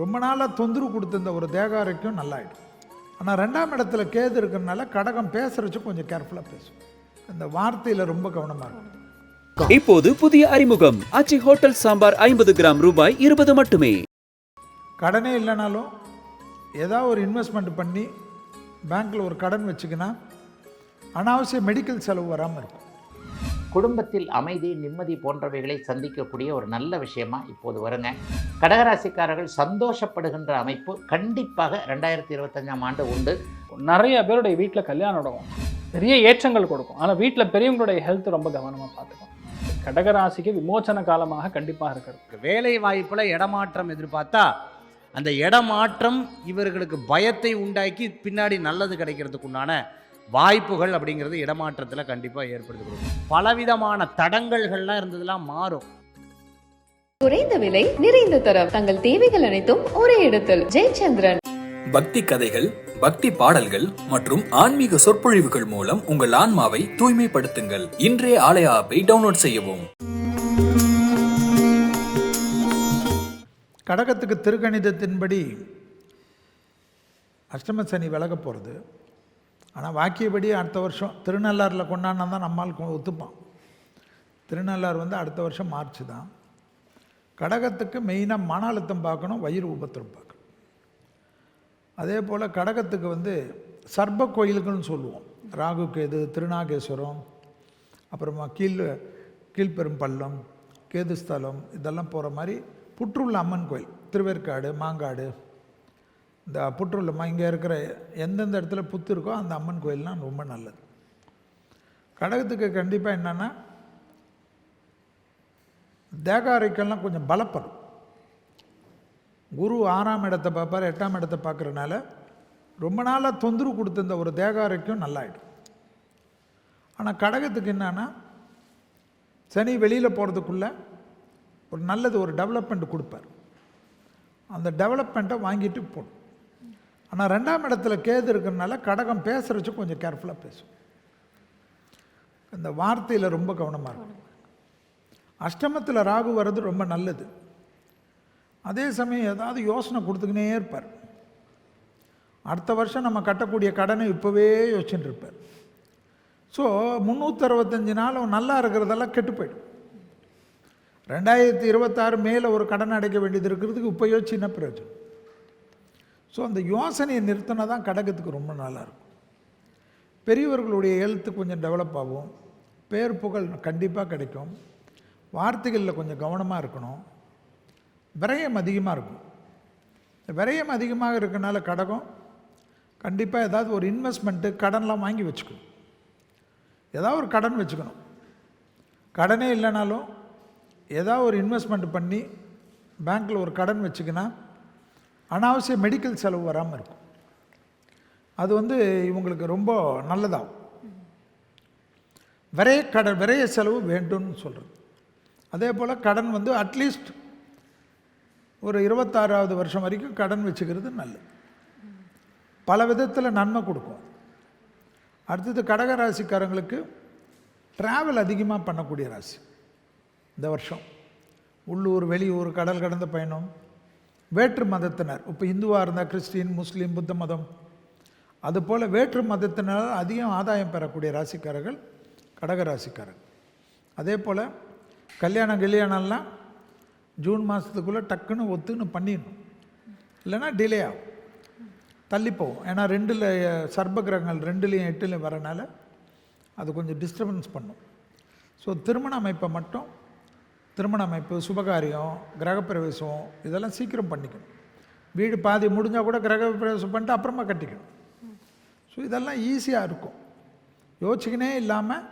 ரொம்ப நாளாக தொந்தரவு கொடுத்திருந்த ஒரு தேகாரைக்கும் நல்லாயிடும். ஆனால் ரெண்டாம் இடத்துல கேது இருக்கிறனால கடகம் பேசுறச்சு கொஞ்சம் கேர்ஃபுல்லாக பேசும். இந்த வார்த்தையில் ரொம்ப கவனமாக இருக்கும் இப்போது புதிய அறிமுகம். ஆச்சி ஹோட்டல் சாம்பார் ஐம்பது கிராம் ரூபாய் இருபது மட்டுமே. கடனே இல்லைனாலும் ஏதாவது ஒரு இன்வெஸ்ட்மெண்ட் பண்ணி பேங்க்கில் ஒரு கடன் வச்சுக்கினா அனாவசிய மெடிக்கல் செலவு வராமல் இருக்கும். குடும்பத்தில் அமைதி நிம்மதி போன்றவைகளை சந்திக்கக்கூடிய ஒரு நல்ல விஷயமா இப்போது வருங்க. கடகராசிக்காரர்கள் சந்தோஷப்படுகின்ற அமைப்பு கண்டிப்பாக ரெண்டாயிரத்தி இருபத்தஞ்சாம் ஆண்டு உண்டு. நிறைய பேருடைய வீட்டில் கல்யாணம் நடக்கும். பெரிய ஏற்றங்கள் கொடுக்கும். ஆனால் வீட்டில் பெரியவங்களுடைய ஹெல்த் ரொம்ப கவனமாக பார்த்துக்கும் கடகராசிக்கு விமோச்சன காலமாக கண்டிப்பாக இருக்கிறது. வேலை வாய்ப்பில் இடமாற்றம் எதிர்பார்த்தா அந்த இடமாற்றம் இவர்களுக்கு பயத்தை உண்டாக்கி பின்னாடி நல்லது கிடைக்கிறதுக்கு உண்டான வாய்ப்புகள் அப்படிங்கிறது இடமாற்றத்தில் கண்டிப்பாக ஏற்படுத்தி கொடுக்கும் பலவிதமான தடங்கல்கள்லாம் இருந்ததெல்லாம் மாறும். குறைந்த விலை நிறைந்த தரம். தங்கள் தேவைகள் அனைத்தும் ஒரே இடத்தில். ஜெயச்சந்திரன். பக்தி கதைகள் பக்தி பாடல்கள் மற்றும் ஆன்மீக சொற்பொழிவுகள் மூலம் உங்கள் ஆன்மாவை தூய்மைப்படுத்துங்கள். இன்றைய ஆலய ஆப்பை டவுன்லோட் செய்யவும். கடகத்துக்கு திருக்கணிதத்தின்படி அஷ்டம சனி விலக போகிறது ஆனால் வாக்கியப்படி அடுத்த வருஷம் திருநள்ளாறில் கொண்டாடினா தான் நம்மால் ஒத்துப்பான். திருநள்ளாறு வந்து அடுத்த வருஷம் மார்ச் தான். கடகத்துக்கு மெயினாக மன அழுத்தம் பார்க்கணும் வயிறு உபத்திரம் பார்க்கணும். அதே போல் கடகத்துக்கு வந்து சர்ப கோயில்கள்னு சொல்லுவோம். ராகு கேது திருநாகேஸ்வரம் அப்புறமா கீழ் கீழ்பெரும்பள்ளம் கேதுஸ்தலம் இதெல்லாம் போகிற மாதிரி புற்றுள்ள அம்மன் கோயில். திருவேற்காடு மாங்காடு இந்த புற்றுள்ளம்மா இங்கே இருக்கிற எந்தெந்த இடத்துல புத்து இருக்கோ அந்த அம்மன் கோயில்லாம் ரொம்ப நல்லது. கடகத்துக்கு கண்டிப்பாக என்னென்னா தேகாரைக்கெல்லாம் கொஞ்சம் பலப்படும். குரு ஆறாம் இடத்தை பார்ப்பார் எட்டாம் இடத்தை பார்க்குறனால ரொம்ப நாளாக தொந்தரவு கொடுத்துருந்த ஒரு தேகாரைக்கும் நல்லாயிடும். ஆனால் கடகத்துக்கு என்னன்னா சனி வெளியில் போகிறதுக்குள்ள ஒரு நல்லது ஒரு டெவலப்மெண்ட் கொடுப்பார். அந்த டெவலப்மெண்ட்டை வாங்கிட்டு போடும் ஆனால் ரெண்டாம் இடத்துல கேது இருக்கிறனால கடகம் பேசுகிறச்சு கொஞ்சம் கேர்ஃபுல்லாக பேசும் இந்த வார்த்தையில் ரொம்ப கவனமாக இருக்கும் அஷ்டமத்தில் ராகு வர்றது ரொம்ப நல்லது. அதே சமயம் ஏதாவது யோசனை கொடுத்துக்கினே இருப்பார். அடுத்த வருஷம் நம்ம கட்டக்கூடிய கடனை இப்போவே யோசிச்சுட்டு இருப்பார். ஸோ முந்நூற்றறுபத்தஞ்சு நாள் அவன் நல்லா இருக்கிறதெல்லாம் கெட்டு போயிடும். ரெண்டாயிரத்தி இருபத்தாறு மேலே ஒரு கடன் அடைக்க வேண்டியது இருக்கிறதுக்கு இப்போ யோசிச்சு என்ன பிரயோஜனம்? ஸோ அந்த யோசனையை நிறுத்தினா தான் கடகத்துக்கு ரொம்ப நல்லாயிருக்கும். பெரியவர்களுடைய எழுத்து கொஞ்சம் டெவலப் ஆகும். பேர் புகழ் கண்டிப்பாக கிடைக்கும். வார்த்தைகளில் கொஞ்சம் கவனமாக இருக்கணும். விரயம் அதிகமாக இருக்கும். விரயம் அதிகமாக இருக்கனால கடகம் கண்டிப்பாக ஏதாவது ஒரு இன்வெஸ்ட்மெண்ட்டு கடன்லாம் வாங்கி வச்சுக்கணும். ஏதாவது ஒரு கடன் வச்சுக்கணும். கடனே இல்லைனாலும் ஏதாவது ஒரு இன்வெஸ்ட்மெண்ட் பண்ணி பேங்க்கில் ஒரு கடன் வச்சுக்கினா அனாவசிய மெடிக்கல் செலவு வராமல் இருக்கும். அது வந்து இவங்களுக்கு ரொம்ப நல்லதாகும். விரைய கடன் விரைய செலவு வேண்டும்னு சொல்கிறது அதே போல் கடன் வந்து அட்லீஸ்ட் ஒரு இருபத்தாறாவது வருஷம் வரைக்கும் கடன் வச்சுக்கிறது நல்லது. பல விதத்தில் நன்மை கொடுக்கும். அடுத்தது கடக ராசிக்காரங்களுக்கு ட்ராவல் அதிகமாக பண்ணக்கூடிய ராசி. இந்த வருஷம் உள்ளூர் வெளியூர் கடல் கடந்த பயணம் வேற்று மதத்தினர். இப்போ இந்துவாக இருந்தால் கிறிஸ்டின் முஸ்லீம் புத்த மதம். அதுபோல் வேற்று மதத்தினர் அதிகம் ஆதாயம் பெறக்கூடிய ராசிக்காரர்கள் கடக ராசிக்காரர்கள். அதே போல் கல்யாணம் கல்யாணம்லாம் ஜூன் மாதத்துக்குள்ளே டக்குன்னு ஒத்துன்னு பண்ணிடணும். இல்லைன்னா டிலே ஆகும். தள்ளி ஏன்னா ரெண்டில் சர்ப கிரகங்கள் ரெண்டுலேயும் எட்டுலேயும் வரனால அது கொஞ்சம் டிஸ்டர்பன்ஸ் பண்ணும். ஸோ திருமண அமைப்பை மட்டும் திருமண அமைப்பு சுபகாரியம் கிரகப்பிரவேசம் இதெல்லாம் சீக்கிரம் பண்ணிக்கணும். வீடு பாதி முடிஞ்சால் கூட கிரகப்பிரவேசம் பண்ணிட்டு அப்புறமா கட்டிக்கணும். ஸோ இதெல்லாம் ஈஸியாக இருக்கும். யோசிச்சுக்கினே இல்லாமல்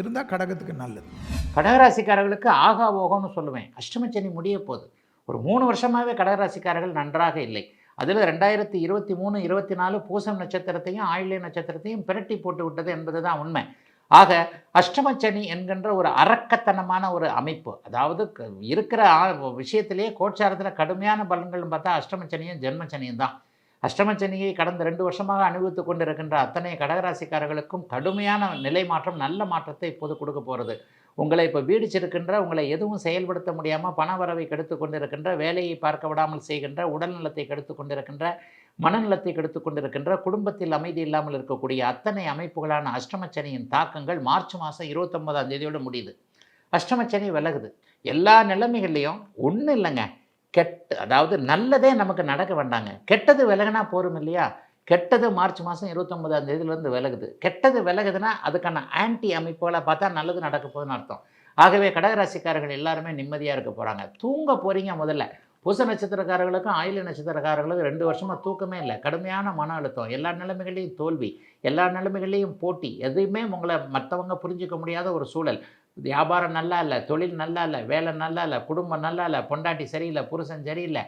இருந்தால் கடகத்துக்கு நல்லது. கடகராசிக்காரர்களுக்கு ஆகா ஓகோன்னு சொல்லுவேன். அஷ்டமச்சனி முடிய போகுது. ஒரு மூணு வருஷமாகவே கடகராசிக்காரர்கள் நன்றாக இல்லை. அதில் ரெண்டாயிரத்தி இருபத்தி மூணு இருபத்தி நாலு பூசம் நட்சத்திரத்தையும் ஆயில்ய நட்சத்திரத்தையும் பிரட்டி போட்டு விட்டது என்பது தான் உண்மை. ஆக அஷ்டமச்சனி என்கின்ற ஒரு அரக்கத்தனமான ஒரு அமைப்பு. அதாவது க- இருக்கிற விஷயத்திலேயே கோட்சாரத்தில் கடுமையான பலன்கள்னு பார்த்தா அஷ்டமச்சனியும் ஜென்மச்சனியும் தான். அஷ்டமச்சனியை கடந்த ரெண்டு வருஷமாக அனுபவித்துக் கொண்டிருக்கின்ற அத்தனை கடகராசிக்காரர்களுக்கும் கடுமையான நிலை மாற்றம் நல்ல மாற்றத்தை இப்போது கொடுக்க போகிறது உங்களை இப்போ வீடிச்சிருக்கின்ற உங்களை எதுவும் செயல்படுத்த முடியாமல் பண வரவை கெடுத்து கொண்டிருக்கின்ற வேலையை பார்க்க விடாமல் செய்கின்ற உடல் நலத்தை கெடுத்து கொண்டிருக்கின்ற மனநலத்தை கெடுத்து கொண்டிருக்கின்ற குடும்பத்தில் அமைதி இல்லாமல் இருக்கக்கூடிய அத்தனை அமைப்புகளான அஷ்டமச்சனியின் தாக்கங்கள் மார்ச் மாதம் இருபத்தொன்பதாம் தேதியோடு முடியுது. அஷ்டமச்சனி விலகுது. எல்லா நிலைமைகள்லையும் ஒன்றும் இல்லைங்க. கெட்ட அதாவது நல்லதே நமக்கு நடக்க வேண்டாங்க. கெட்டது விலகுனா போரும் இல்லையா? கெட்டது மார்ச் மாதம் இருபத்தொன்பதாம் தேதியிலேருந்து விலகுது. கெட்டது விலகுதுன்னா அதுக்கான ஆன்டி அமைப்புகளை பார்த்தா நல்லது நடக்க போகுதுன்னு அர்த்தம். ஆகவே கடகராசிக்காரர்கள் எல்லாருமே நிம்மதியாக இருக்க போகிறாங்க தூங்க போகிறீங்க முதல்ல. பூச நட்சத்திரக்காரர்களுக்கும் ஆயுள நட்சத்திரக்காரர்களுக்கும் ரெண்டு வருஷமாக தூக்கமே இல்லை. கடுமையான மன அழுத்தம். எல்லா நிலைமைகளையும் தோல்வி எல்லா நிலைமைகளையும் போட்டி. எதையுமே உங்களை மற்றவங்க புரிஞ்சிக்க முடியாத ஒரு சூழல். வியாபாரம் நல்லா இல்லை தொழில் நல்லா இல்லை வேலை நல்லா இல்லை குடும்பம் நல்லா இல்லை பொண்டாட்டி சரியில்லை புருஷன் சரியில்லை.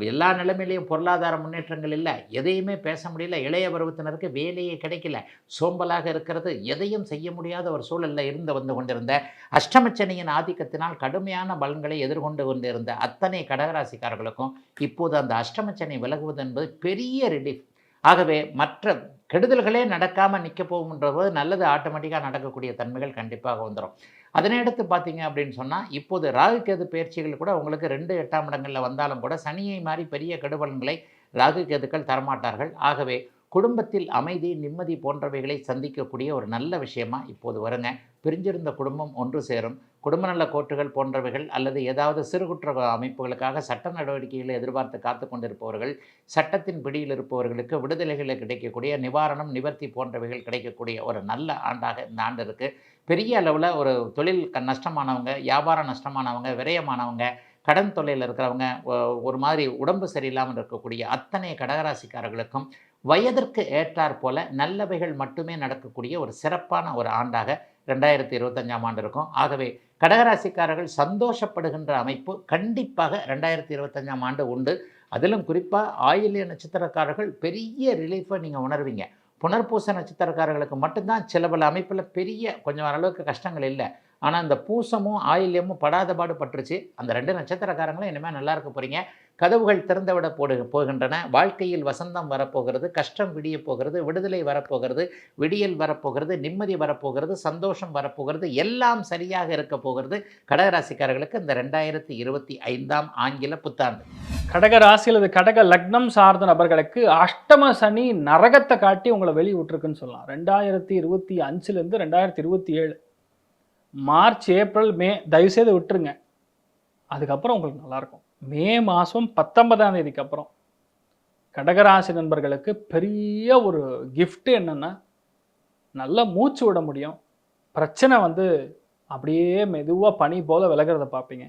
எல்லா நிலைமையிலையும் பொருளாதார முன்னேற்றங்கள் இல்லை. எதையுமே பேச முடியல. இளைய பருவத்தினருக்கு வேலையே கிடைக்கல. சோம்பலாக இருக்கிறது. எதையும் செய்ய முடியாத ஒரு சூழலில் இருந்து வந்து கொண்டிருந்த அஷ்டமச்சனியின் ஆதிக்கத்தினால் கடுமையான பலன்களை எதிர்கொண்டு கொண்டிருந்த அத்தனை கடகராசிக்காரர்களுக்கும் இப்போது அந்த அஷ்டமச்சனை விலகுவது என்பது பெரிய ரிலீஃப் ஆகவே மற்ற கெடுதல்களே நடக்காமல் நிற்க போகும்ன்றது நல்லது ஆட்டோமேட்டிக்காக நடக்கக்கூடிய தன்மைகள் கண்டிப்பாக வந்துடும் அதனையடுத்து பார்த்தீங்க அப்படின்னு சொன்னால் இப்போது ராகு கேது பயிற்சிகள் கூட உங்களுக்கு ரெண்டு எட்டாம் இடங்களில் வந்தாலும் கூட சனியை மாதிரி பெரிய கெடுபலன்களை ராகு கேதுக்கள் தரமாட்டார்கள். ஆகவே குடும்பத்தில் அமைதி நிம்மதி போன்றவைகளை சந்திக்கக்கூடிய ஒரு நல்ல விஷயமா இப்போது வருங்க. பிரிஞ்சிருந்த குடும்பம் ஒன்று சேரும். குடும்ப நல கோர்ட்டுகள் போன்றவைகள் அல்லது ஏதாவது சிறு குற்ற அமைப்புகளுக்காக சட்ட நடவடிக்கைகளை எதிர்பார்த்து காத்து கொண்டிருப்பவர்கள் சட்டத்தின் பிடியில் இருப்பவர்களுக்கு விடுதலைகளை கிடைக்கக்கூடிய நிவாரணம் நிவர்த்தி போன்றவைகள் கிடைக்கக்கூடிய ஒரு நல்ல ஆண்டாக இந்த ஆண்டு இருக்குது பெரிய அளவில் ஒரு தொழில் க- நஷ்டமானவங்க வியாபாரம் நஷ்டமானவங்க விரயமானவங்க கடன் தொல்லையில் இருக்கிறவங்க ஒரு மாதிரி உடம்பு சரியில்லாமல் இருக்கக்கூடிய அத்தனை கடகராசிக்காரர்களுக்கும் வயதிற்கு ஏற்றாற் போல நல்லவைகள் மட்டுமே நடக்கக்கூடிய ஒரு சிறப்பான ஒரு ஆண்டாக ரெண்டாயிரத்தி இருபத்தஞ்சாம் ஆண்டு இருக்கும். ஆகவே கடகராசிக்காரர்கள் சந்தோஷப்படுகின்ற அமைப்பு கண்டிப்பாக ரெண்டாயிரத்தி இருபத்தஞ்சாம் ஆண்டு உண்டு. அதிலும் குறிப்பாக ஆயில்ய நட்சத்திரக்காரர்கள் பெரிய ரிலீஃபை நீங்கள் உணர்வீங்க. புனர்பூச நட்சத்திரக்காரர்களுக்கு மட்டும்தான் சில பல அமைப்பில் பெரிய கொஞ்சம் அளவுக்கு கஷ்டங்கள் இல்லை. ஆனால் அந்த பூசமும் ஆயில்யமும் படாத பாடு பட்டுருச்சு. அந்த ரெண்டு நட்சத்திரக்காரங்களும் இனிமேல் நல்லா இருக்க போகிறீங்க கதவுகள் திறந்துவிட போடு போகின்றன. வாழ்க்கையில் வசந்தம் வரப்போகிறது கஷ்டம் விடிய போகிறது விடுதலை வரப்போகிறது விடியல் வரப்போகிறது நிம்மதி வரப்போகிறது சந்தோஷம் வரப்போகிறது எல்லாம் சரியாக இருக்க போகிறது கடகராசிக்காரர்களுக்கு இந்த ரெண்டாயிரத்தி இருபத்தி ஐந்தாம் ஆங்கில புத்தாண்டு. கடக ராசி கடக லக்னம் சார்ந்த நபர்களுக்கு அஷ்டம சனி நரகத்தை காட்டி உங்களை வெளியிட்டுருக்குன்னு சொல்லலாம். ரெண்டாயிரத்தி இருபத்தி அஞ்சுலேருந்து ரெண்டாயிரத்தி இருபத்தி ஏழு மார்ச் ஏப்ரல் மே தயவுசெய்து விட்டுருங்க. அதுக்கப்புறம் உங்களுக்கு நல்லாயிருக்கும். மே மாதம் பத்தொன்பதாம் தேதிக்கு அப்புறம் கடகராசி நண்பர்களுக்கு பெரிய ஒரு கிஃப்ட்டு என்னென்னா நல்லா மூச்சு விட முடியும். பிரச்சனை வந்து அப்படியே மெதுவாக பனி போல் விலகிறத பார்ப்பீங்க.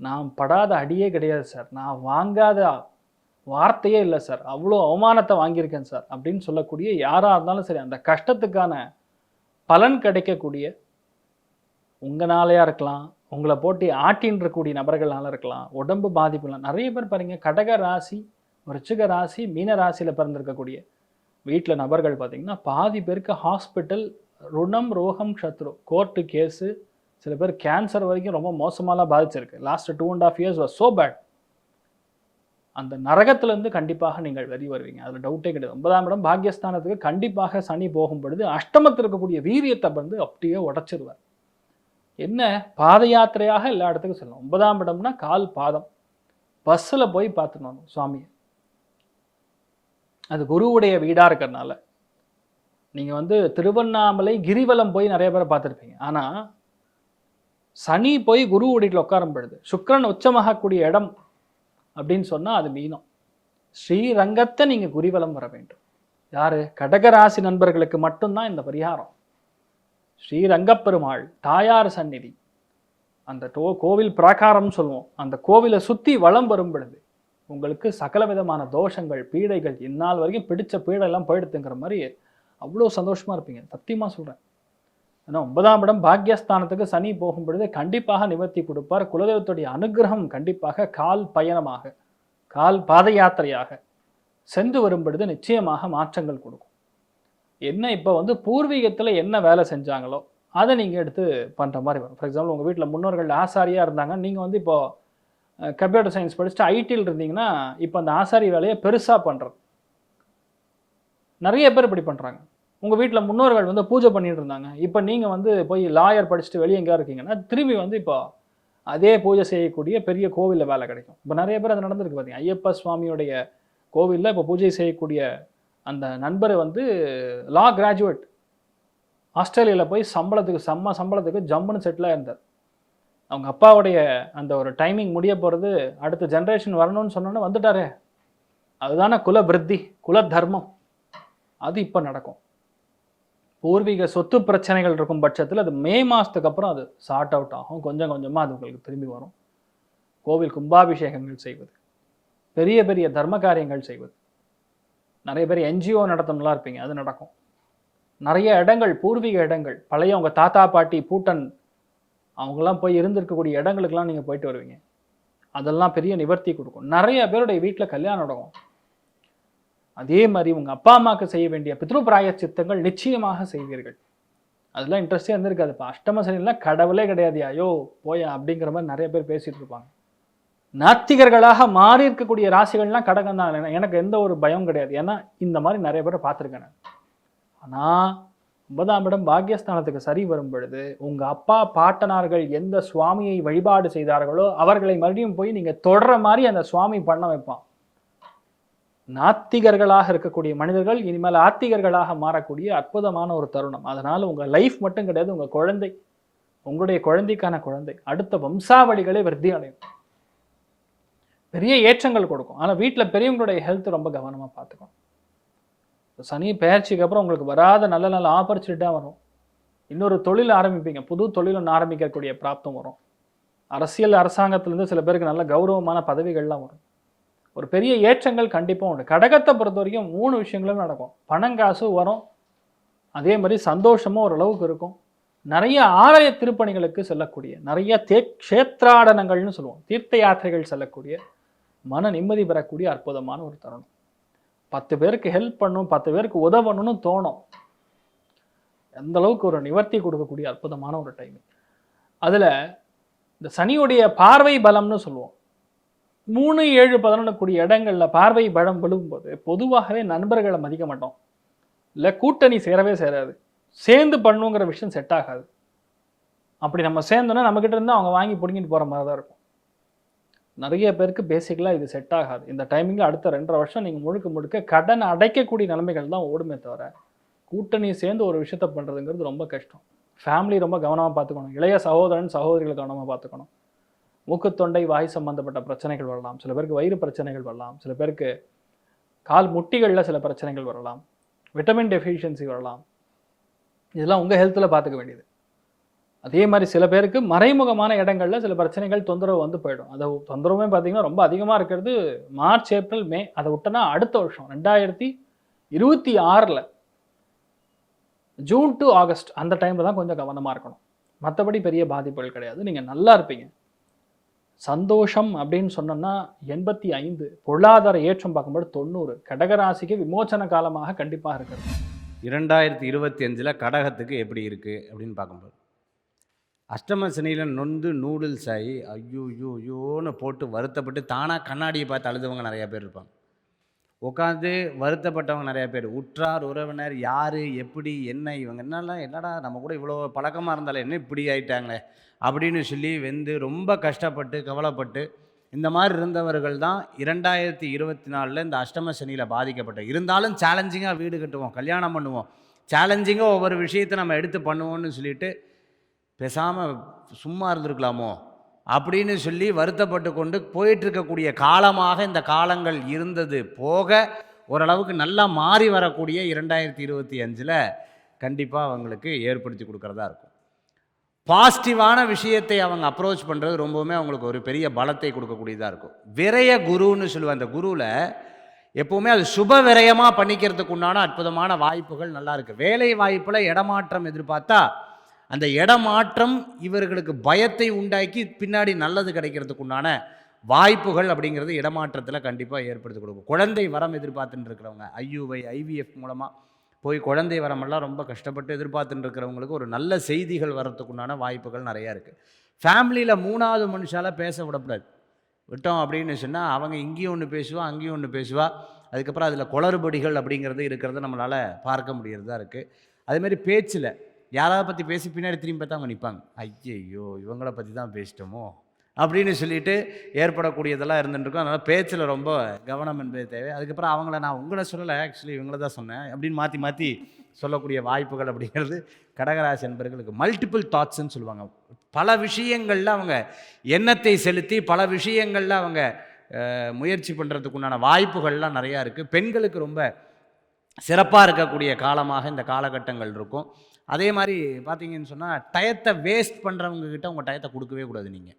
நான் படாத அடியே கிடையாது சார். நான் வாங்காத வார்த்தையே இல்லை சார். அவ்வளோ அவமானத்தை வாங்கியிருக்கேன் சார் அப்படின்னு சொல்லக்கூடிய யாராக இருந்தாலும் சரி அந்த கஷ்டத்துக்கான பலன் கிடைக்கக்கூடிய உங்களாலையாக இருக்கலாம் உங்களை போட்டு ஆட்டின்றக்கூடிய நபர்களால் இருக்கலாம் உடம்பு பாதிப்புலாம் நிறைய பேர் பாருங்கள் கடக ராசி விருச்சிக ராசி மீன ராசியில் பிறந்திருக்கக்கூடிய வீட்டில் நபர்கள் பார்த்தீங்கன்னா பாதி பேருக்கு ஹாஸ்பிட்டல் ருணம் ரோகம் சத்ரு கோர்ட்டு கேஸு சில பேர் கேன்சர் வரைக்கும் ரொம்ப மோசமாலாம் பாதிச்சிருக்கு. Last two and half years was so bad அந்த நரகத்திலேருந்து கண்டிப்பாக நீங்கள் வெளி வருவீங்க. அதில் டவுட்டே கிடையாது. ஒன்பதாம் இடம் பாக்கியஸ்தானத்துக்கு கண்டிப்பாக சனி போகும் பொழுது அஷ்டமத்தில் இருக்கக்கூடிய வீரியத்தை வந்து அப்படியே உடச்சிருவார். என்ன? பாத யாத்திரையாக எல்லா இடத்துக்கும் செல்லும் ஒன்பதாம் இடம்னா கால் பாதம். பஸ்ஸில் போய் பார்த்துட்டு வரணும் சுவாமியை. அது குருவுடைய வீடாக இருக்கிறனால. நீங்கள் வந்து திருவண்ணாமலை கிரிவலம் போய் நிறைய பேரை பார்த்துருப்பீங்க. ஆனால் சனி போய் குரு உடையில் உட்காரும் பொழுது சுக்கிரன் உச்சமாகக்கூடிய இடம் அப்படின்னு சொன்னால் அது மீனம். ஸ்ரீரங்கத்தை நீங்கள் குரிவலம் வர வேண்டும். யாரு? கடகராசி நண்பர்களுக்கு மட்டும்தான் இந்த பரிகாரம். ஸ்ரீரங்கப்பெருமாள் தாயார் சந்நிதி. அந்த டோ கோவில் பிராகாரம்னு சொல்லுவோம். அந்த கோவிலை சுற்றி வலம் வரும் பொழுது உங்களுக்கு சகல விதமான தோஷங்கள் பீடைகள் இந்நாள் வரைக்கும் பிடிச்ச பீடையெல்லாம் போயிடுத்துங்கிற மாதிரி அவ்வளோ சந்தோஷமாக இருப்பீங்க. சத்தியமாக சொல்கிறேன் ஏன்னா ஒன்பதாம் இடம் பாக்யஸ்தானத்துக்கு சனி போகும் பொழுது கண்டிப்பாக நிவர்த்தி கொடுப்பார். குலதெய்வத்துடைய அனுகிரகம் கண்டிப்பாக கால் பயணமாக கால் பாத யாத்திரையாக சென்று வரும் பொழுது நிச்சயமாக மாற்றங்கள் கொடுக்கும். என்ன இப்போ வந்து பூர்வீகத்தில் என்ன வேலை செஞ்சாங்களோ அதை நீங்கள் எடுத்து பண்ணுற மாதிரி வரும். ஃபார் எக்ஸாம்பிள் உங்கள் வீட்டில் முன்னோர்கள் ஆசாரியாக இருந்தாங்க. நீங்கள் வந்து இப்போது கம்ப்யூட்டர் சயின்ஸ் படிச்சுட்டு ஐடியில் இருந்தீங்கன்னா இப்போ அந்த ஆசாரி வேலையை பெருசாக பண்ணுறது நிறைய பேர் இப்படி பண்ணுறாங்க உங்கள் வீட்டில் முன்னோர்கள் வந்து பூஜை பண்ணிட்டு இருந்தாங்க. இப்போ நீங்கள் வந்து போய் லாயர் படிச்சுட்டு வெளியே எங்கேயா இருக்கீங்கன்னா திரும்பி வந்து இப்போ அதே பூஜை செய்யக்கூடிய பெரிய கோவிலில் வேலை கிடைக்கும். இப்போ நிறைய பேர் அது நடந்திருக்கு பார்த்தீங்க ஐயப்ப சுவாமியுடைய கோவிலில் இப்போ பூஜை செய்யக்கூடிய அந்த நண்பர் வந்து லா கிராஜுவேட். ஆஸ்திரேலியாவில் போய் சம்பளத்துக்கு செம்ம சம்பளத்துக்கு ஜம்முன்னு செட்டிலாக இருந்தார் அவங்க அப்பாவுடைய அந்த ஒரு டைமிங் முடிய போகிறது அடுத்த ஜென்ரேஷன் வரணும்னு சொன்னோன்னே வந்துட்டாரே. அதுதானே குல விருத்தி குல தர்மம். அது இப்போ நடக்கும். பூர்வீக சொத்து பிரச்சனைகள் இருக்கும் பட்சத்தில் அது மே மாதத்துக்கு அப்புறம் அது சார்ட் அவுட் ஆகும். கொஞ்சம் கொஞ்சமாக அது உங்களுக்கு திரும்பி வரும். கோவில் கும்பாபிஷேகங்கள் செய்வது. பெரிய பெரிய தர்ம காரியங்கள் செய்வது. நிறைய பேர் என்ஜிஓ நடத்தணும்லாம் இருப்பீங்க அது நடக்கும். நிறைய இடங்கள் பூர்வீக இடங்கள் பழைய உங்கள் தாத்தா பாட்டி பூட்டன் அவங்கெல்லாம் போய் இருந்திருக்கக்கூடிய இடங்களுக்கெல்லாம் நீங்கள் போயிட்டு வருவீங்க. அதெல்லாம் பெரிய நிவர்த்தி கொடுக்கும். நிறைய பேருடைய வீட்டில் கல்யாணம் நடக்கும். அதே மாதிரி உங்கள் அப்பா அம்மாவுக்கு செய்ய வேண்டிய பித்ரு பிராயச்சித்தங்கள் நிச்சயமாக செய்வீர்கள். அதெல்லாம் இன்ட்ரெஸ்டே இருந்திருக்காது இப்போ அஷ்டம சனிலாம் கடவுளே கிடையாது. ஐயோ போயா அப்படிங்கிற மாதிரி நிறைய பேர் பேசிகிட்டு இருப்பாங்க. நாத்திகர்களாக மாறி இருக்கக்கூடிய ராசிகள்லாம் கடகம் தான். எனக்கு எந்த ஒரு பயம் கிடையாது. ஏன்னா இந்த மாதிரி நிறைய பேரை பார்த்துருக்கேன் நான். ஆனால் ஒன்பதாம் இடம் பாக்யஸ்தானத்துக்கு சரி வரும் பொழுது உங்கள் அப்பா பாட்டனார்கள் எந்த சுவாமியை வழிபாடு செய்தார்களோ அவர்களை மறுபடியும் போய் நீங்கள் தொடர மாதிரி அந்த சுவாமி பண்ண வைப்பான். நாத்திகர்களாக இருக்கக்கூடிய மனிதர்கள் இனிமேல் ஆத்திகர்களாக மாறக்கூடிய அற்புதமான ஒரு தருணம். அதனால் உங்கள் லைஃப் மட்டும் கிடையாது உங்கள் குழந்தை உங்களுடைய குழந்தைக்கான குழந்தை அடுத்த வம்சாவளிகளே விருத்தி அடையும். பெரிய ஏற்றங்கள் கொடுக்கும். ஆனால் வீட்டில் பெரியவங்களுடைய ஹெல்த் ரொம்ப கவனமாக பார்த்துக்கணும். சனி பெயர்ச்சிக்கு அப்புறம் உங்களுக்கு வராத நல்ல நல்ல ஆப்பர்ச்சுனிட்டாக வரும். இன்னொரு தொழில் ஆரம்பிப்பீங்க. புது தொழில் ஒன்று ஆரம்பிக்கக்கூடிய பிராப்தம் வரும். அரசியல் அரசாங்கத்திலேருந்து சில பேருக்கு நல்ல கௌரவமான பதவிகள்லாம் வரும். ஒரு பெரிய ஏற்றங்கள் கண்டிப்பாக உண்டு. கடகத்தை பொறுத்த வரைக்கும் மூணு விஷயங்களும் நடக்கும். பணம் காசு வரும். அதே மாதிரி சந்தோஷமும் ஓரளவுக்கு இருக்கும். நிறைய ஆலய திருப்பணிகளுக்கு செல்லக்கூடிய நிறைய தே க்ஷேத்ராடனங்கள்னு சொல்லுவோம். தீர்த்த யாத்திரைகள் செல்லக்கூடிய மன நிம்மதி பெறக்கூடிய அற்புதமான ஒரு தருணம். பத்து பேருக்கு ஹெல்ப் பண்ணும் பத்து பேருக்கு உதவணும்னு தோணும். எந்த அளவுக்கு ஒரு நிவர்த்தி கொடுக்கக்கூடிய அற்புதமான ஒரு டைமிங் அதில் இந்த சனியுடைய பார்வை பலம்னு சொல்லுவோம். மூணு ஏழு பதினொன்று கூடிய இடங்களில் பார்வை பலம் விழும்போது பொதுவாகவே நண்பர்களை மதிக்க மாட்டோம். இல்லை கூட்டணி சேரவே சேராது. சேர்ந்து பண்ணுங்கிற விஷயம் செட் ஆகாது. அப்படி நம்ம சேர்ந்தோன்னா நம்மக்கிட்ட இருந்து அவங்க வாங்கி பிடிங்கிட்டு போகிற மாதிரி தான் இருக்கும். நிறைய பேருக்கு பேசிக்கலாக இது செட் ஆகாது. இந்த டைமிங்கில் அடுத்த ரெண்டரை வருஷம் நீங்கள் முழுக்க முழுக்க கடன் அடைக்கக்கூடிய நிலைமைகள் தான் ஓடுமே தவிர கூட்டணி சேர்ந்து ஒரு விஷயத்த பண்ணுறதுங்கிறது ரொம்ப கஷ்டம். ஃபேமிலி ரொம்ப கவனமாக பார்த்துக்கணும். இளைய சகோதரன் சகோதரிகளை கவனமாக பார்த்துக்கணும். மூக்குத்தொண்டை வாய் சம்பந்தப்பட்ட பிரச்சனைகள் வரலாம். சில பேருக்கு வயிறு பிரச்சனைகள் வரலாம். சில பேருக்கு கால் முட்டிகளில் சில பிரச்சனைகள் வரலாம். விட்டமின் டெஃபிஷியன்சி வரலாம். இதெல்லாம் உங்கள் ஹெல்த்தில் பார்த்துக்க வேண்டியது. அதே மாதிரி சில பேருக்கு மறைமுகமான இடங்களில் சில பிரச்சனைகள் தொந்தரவு வந்து போயிடும். அதை தொந்தரவுமே பார்த்தீங்கன்னா ரொம்ப அதிகமாக இருக்கிறது மார்ச் ஏப்ரல் மே. அதை விட்டனா அடுத்த வருஷம். ரெண்டாயிரத்தி இருபத்தி ஆறில் ஜூன் டு ஆகஸ்ட் அந்த டைமில் தான் கொஞ்சம் கவனமாக இருக்கணும். மற்றபடி பெரிய பாதிப்புகள் கிடையாது. நீங்கள் நல்லா இருப்பீங்க. சந்தோஷம் அப்படின்னு சொன்னோம்னா எண்பத்தி ஐந்து பொருளாதார ஏற்றம் பார்க்கும்போது தொண்ணூறு. கடகராசிக்கு விமோச்சன காலமாக கண்டிப்பாக இருக்கிறது. இரண்டாயிரத்தி இருபத்தி அஞ்சில் கடகத்துக்கு எப்படி இருக்குது அப்படின்னு பார்க்கும்போது அஷ்டம சனியில் நொந்து நூடுல்ஸ் ஆகி ஐயோ ஐயோ ஐயோன்னு போட்டு வருத்தப்பட்டு தானாக கண்ணாடியை பார்த்து அழுதவங்க நிறையா பேர் இருப்பாங்க. உட்காந்து வருத்தப்பட்டவங்க நிறையா பேர். உற்றார் உறவினர் யார் எப்படி என்ன இவங்க என்னெல்லாம் என்னடா நம்ம கூட இவ்வளோ பழக்கமாக இருந்தாலும் என்ன இப்படி ஆயிட்டாங்களே அப்படின்னு சொல்லி வெந்து ரொம்ப கஷ்டப்பட்டு கவலைப்பட்டு இந்த மாதிரி இருந்தவர்கள் தான் இரண்டாயிரத்தி இருபத்தி நாலில் இந்த அஷ்டம சனியில் பாதிக்கப்பட்ட. இருந்தாலும் சேலஞ்சிங்காக வீடு கட்டுவோம் கல்யாணம் பண்ணுவோம். சேலஞ்சிங்காக ஒவ்வொரு விஷயத்தை நம்ம எடுத்து பண்ணுவோம்னு சொல்லிட்டு பேசாமல் சும்மா இருந்திருக்கலாமோ? அப்படின்னு சொல்லி வருத்தப்பட்டு கொண்டு போயிட்டுருக்கக்கூடிய காலமாக இந்த காலங்கள் இருந்தது. போக ஓரளவுக்கு நல்லா மாறி வரக்கூடிய இரண்டாயிரத்தி இருபத்தி அஞ்சில் கண்டிப்பாக அவங்களுக்கு ஏற்படுத்தி கொடுக்குறதா இருக்கும். பாசிட்டிவான விஷயத்தை அவங்க அப்ரோச் பண்ணுறது ரொம்பவுமே அவங்களுக்கு ஒரு பெரிய பலத்தை கொடுக்கக்கூடியதாக இருக்கும். விரய குருன்னு சொல்லுவேன் அந்த குருவில் எப்போவுமே அது சுப விரயமாக பண்ணிக்கிறதுக்கு உண்டான அற்புதமான வாய்ப்புகள் நல்லா இருக்குது வேலை வாய்ப்பில் இடமாற்றம் எதிர்பார்த்தா அந்த இடமாற்றம் இவர்களுக்கு பயத்தை உண்டாக்கி பின்னாடி நல்லது கிடைக்கிறதுக்கு உண்டான வாய்ப்புகள் அப்படிங்கிறது இடமாற்றத்தில் கண்டிப்பாக ஏற்படுத்தி கொடுக்கும். குழந்தை வரம் எதிர்பார்த்துட்டு இருக்கிறவங்க ஐயூவை ஐவிஎஃப் மூலமாக போய் குழந்தை வரமெல்லாம் ரொம்ப கஷ்டப்பட்டு எதிர்பார்த்துட்டு இருக்கிறவங்களுக்கு ஒரு நல்ல செய்திகள் வரத்துக்குண்டான வாய்ப்புகள் நிறையா இருக்குது ஃபேமிலியில் மூணாவது மனுஷால பேச விடக்கூடாது. விட்டோம் அப்படின்னு சொன்னால் அவங்க இங்கேயும் ஒன்று பேசுவா அங்கேயும் ஒன்று பேசுவா. அதுக்கப்புறம் அதில் குளறுபடிகள் அப்படிங்கிறது இருக்கிறத நம்மளால் பார்க்க முடியறதா இருக்குது அதுமாரி பேச்சில் யாராவது பற்றி பேசி பின்னாடி திரும்பி பார்த்தா அவங்க நிற்பாங்க ஐயையோ இவங்கள பற்றி தான் பேசிட்டோமோ? அப்படின்னு சொல்லிட்டு ஏற்படக்கூடியதெல்லாம் இருந்துட்டுருக்கும். அதனால் பேச்சில் ரொம்ப கவனம் என்பது தேவை. அதுக்கப்புறம் அவங்கள நான் உங்களை சொல்லலை. ஆக்சுவலி இவங்கள தான் சொன்னேன். அப்படின்னு மாற்றி மாற்றி சொல்லக்கூடிய வாய்ப்புகள் அப்படிங்கிறது கடகராசி என்பர்களுக்கு மல்டிபிள் தாட்ஸ்ன்னு சொல்லுவாங்க. பல விஷயங்களில் அவங்க எண்ணத்தை செலுத்தி பல விஷயங்களில் அவங்க முயற்சி பண்ணுறதுக்கு உண்டான வாய்ப்புகள்லாம் நிறையா இருக்குது பெண்களுக்கு ரொம்ப சிறப்பாக இருக்கக்கூடிய காலமாக இந்த காலகட்டங்கள் இருக்கும். அதே மாதிரி பார்த்தீங்கன்னு சொன்னால் டயத்தை வேஸ்ட் பண்ணுறவங்கக்கிட்ட உங்கள் டயத்தை கொடுக்கவே கூடாது நீங்கள்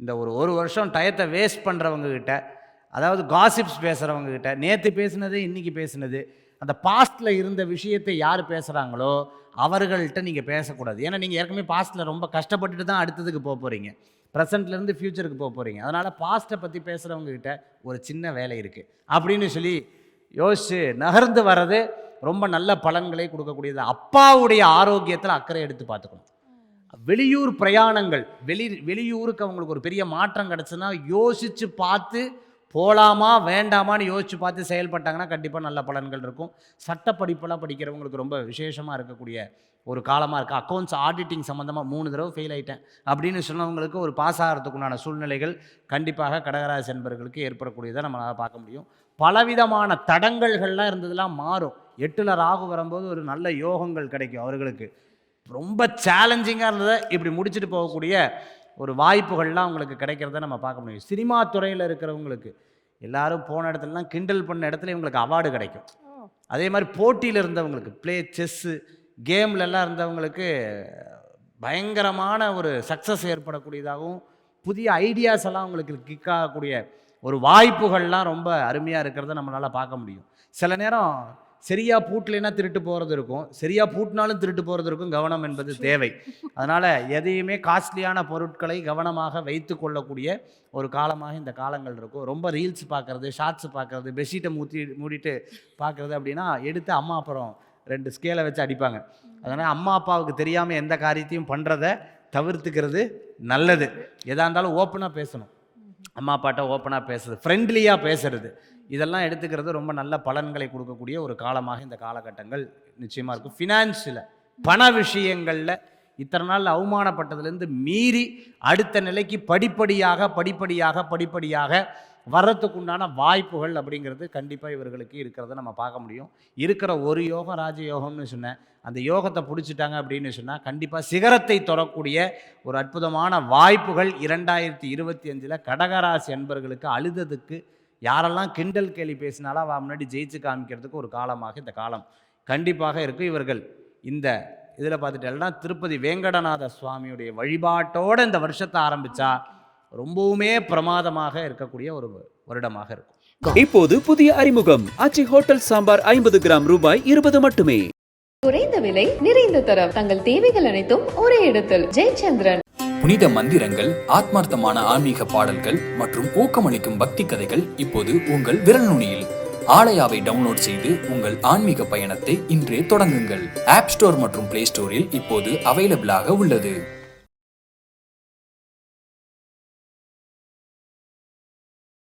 இந்த ஒரு ஒரு வருஷம் டயத்தை வேஸ்ட் பண்ணுறவங்கக்கிட்ட அதாவது காசிப்ஸ் பேசுகிறவங்கக்கிட்ட நேற்று பேசுனது இன்றைக்கி பேசுனது அந்த பாஸ்ட்டில் இருந்த விஷயத்தை யார் பேசுகிறாங்களோ அவர்கள்ட்ட நீங்கள் பேசக்கூடாது. ஏன்னா நீங்கள் ஏற்கனவே பாஸ்ட்டில் ரொம்ப கஷ்டப்பட்டுட்டு தான் அடுத்ததுக்கு போக போகிறீங்க ப்ரெசண்ட்லேருந்து ஃப்யூச்சருக்கு போக போகிறீங்க அதனால் பாஸ்ட்டை பற்றி பேசுகிறவங்கக்கிட்ட ஒரு சின்ன வேலை இருக்குது அப்படின்னு சொல்லி யோசிச்சு நகர்ந்து வர்றது ரொம்ப நல்ல பலன்களை கொடுக்கக்கூடியது. அப்பாவுடைய ஆரோக்கியத்தில் அக்கறை எடுத்து பார்த்துக்கணும். வெளியூர் பிரயாணங்கள் வெளி வெளியூருக்கு அவங்களுக்கு ஒரு பெரிய மாற்றம் கிடச்சுன்னா யோசித்து பார்த்து போகலாமா வேண்டாமான்னு யோசித்து பார்த்து செயல்பட்டாங்கன்னா கண்டிப்பாக நல்ல பலன்கள் இருக்கும். சட்ட படிப்பெல்லாம் படிக்கிறவங்களுக்கு ரொம்ப விசேஷமாக இருக்கக்கூடிய ஒரு காலமாக இருக்குது அக்கௌண்ட்ஸ் ஆடிட்டிங் சம்மந்தமாக மூணு தடவை ஃபெயில் ஆகிட்டேன் அப்படின்னு சொன்னவங்களுக்கு ஒரு பாஸ் ஆகிறதுக்குண்டான சூழ்நிலைகள் கண்டிப்பாக கடகராசி என்பவர்களுக்கு ஏற்படக்கூடியதை நம்மளால் பார்க்க முடியும். பலவிதமான தடங்கல்கள்லாம் இருந்ததெல்லாம் மாறும். எட்டில் ராகு வரும்போது ஒரு நல்ல யோகங்கள் கிடைக்கும் அவர்களுக்கு. ரொம்ப சேலஞ்சிங்காக இருந்ததை இப்படி முடிச்சுட்டு போகக்கூடிய ஒரு வாய்ப்புகள்லாம் அவங்களுக்கு கிடைக்கிறத நம்ம பார்க்க முடியும். சினிமா துறையில் இருக்கிறவங்களுக்கு எல்லாரும் போன இடத்துலலாம் கிண்டல் பண்ண இடத்துல இவங்களுக்கு அவார்டு கிடைக்கும். அதே மாதிரி போட்டியில் இருந்தவங்களுக்கு ப்ளே செஸ்ஸு கேம்லலாம் இருந்தவங்களுக்கு பயங்கரமான ஒரு சக்ஸஸ் ஏற்படக்கூடியதாகவும் புதிய ஐடியாஸ் எல்லாம் அவங்களுக்கு கிக் ஆகக்கூடிய ஒரு வாய்ப்புகள்லாம் ரொம்ப அருமையாக இருக்கிறத நம்மளால் பார்க்க முடியும். சில நேரம் சரியாக பூட்டலைன்னா திருட்டு போகிறது இருக்கும். சரியாக பூட்டினாலும் திருட்டு போகிறது இருக்கும். கவனம் என்பது தேவை. அதனால் எதையுமே காஸ்ட்லியான பொருட்களை கவனமாக வைத்து கொள்ளக்கூடிய ஒரு காலமாக இந்த காலங்கள் இருக்கும். ரொம்ப ரீல்ஸ் பார்க்குறது ஷார்ட்ஸ் பார்க்குறது பெட்ஷீட்டை மூத்தி மூடிட்டு பார்க்குறது அப்படின்னா எடுத்து அம்மா அப்புறம் ரெண்டு ஸ்கேலை வச்சு அடிப்பாங்க. அதனால் அம்மா அப்பாவுக்கு தெரியாமல் எந்த காரியத்தையும் பண்ணுறத தவிர்த்துக்கிறது நல்லது. எதாக இருந்தாலும் ஓப்பனாக பேசணும். அம்மா அப்பாட்ட ஓப்பனாக பேசுறது ஃப்ரெண்ட்லியாக பேசுறது. இதெல்லாம் எடுத்துக்கிறது ரொம்ப நல்ல பலன்களை கொடுக்கக்கூடிய ஒரு காலமாக இந்த காலகட்டங்கள் நிச்சயமாக இருக்கும். ஃபினான்ஸில் பண விஷயங்களில் இத்தனை நாள் அவமானப்பட்டதுலேருந்து மீறி அடுத்த நிலைக்கு படிப்படியாக படிப்படியாக படிப்படியாக வர்றதுக்குண்டான வாய்ப்புகள் அப்படிங்கிறது கண்டிப்பாக இவர்களுக்கு இருக்கிறத நம்ம பார்க்க முடியும். இருக்கிற ஒரு யோகம் ராஜயோகம்னு சொன்னேன். அந்த யோகத்தை பிடிச்சிட்டாங்க அப்படின்னு சொன்னால் கண்டிப்பாக சிகரத்தை தொடரக்கூடிய ஒரு அற்புதமான வாய்ப்புகள் இரண்டாயிரத்தி இருபத்தி அஞ்சில் கடகராசி என்பர்களுக்கு அழுததுக்கு யாரெல்லாம் கிண்டல் கேலி பேசினாலும் அவள் முன்னாடி ஜெயிச்சு காமிக்கிறதுக்கு ஒரு காலமாக இந்த காலம் கண்டிப்பாக இருக்கும் இவர்கள் இந்த இதில் பார்த்துட்டேன்னா திருப்பதி வேங்கடநாத சுவாமியுடைய வழிபாட்டோடு இந்த வருஷத்தை ஆரம்பித்தா ரொம்பவுமே பிரமாதமாக இருக்கக்கூடிய ஒரு வருடமாக இருக்கும். இப்போது புதிய அறிமுகம். ஆச்சி ஹோட்டல் சாம்பார் ஐம்பது கிராம் ரூபாய் இருபது மட்டுமே. குறைந்த விலை நிறைந்த தரம். தங்கள் தேவைகள் அனைத்தும் ஒரே இடத்தில். ஜெயச்சந்திரன். புனித மந்திரங்கள் ஆத்மார்த்தமான ஆன்மீக பாடல்கள் மற்றும் ஊக்கமளிக்கும் பக்தி கதைகள் இப்போது உங்கள் விரல் நுனியில். ஆலயாவை டவுன்லோட் செய்து உங்கள் ஆன்மீக பயணத்தை இன்றே தொடங்குங்கள். ஆப் ஸ்டோர் மற்றும் பிளே ஸ்டோரில் இப்போது அவைலபிளாக உள்ளது.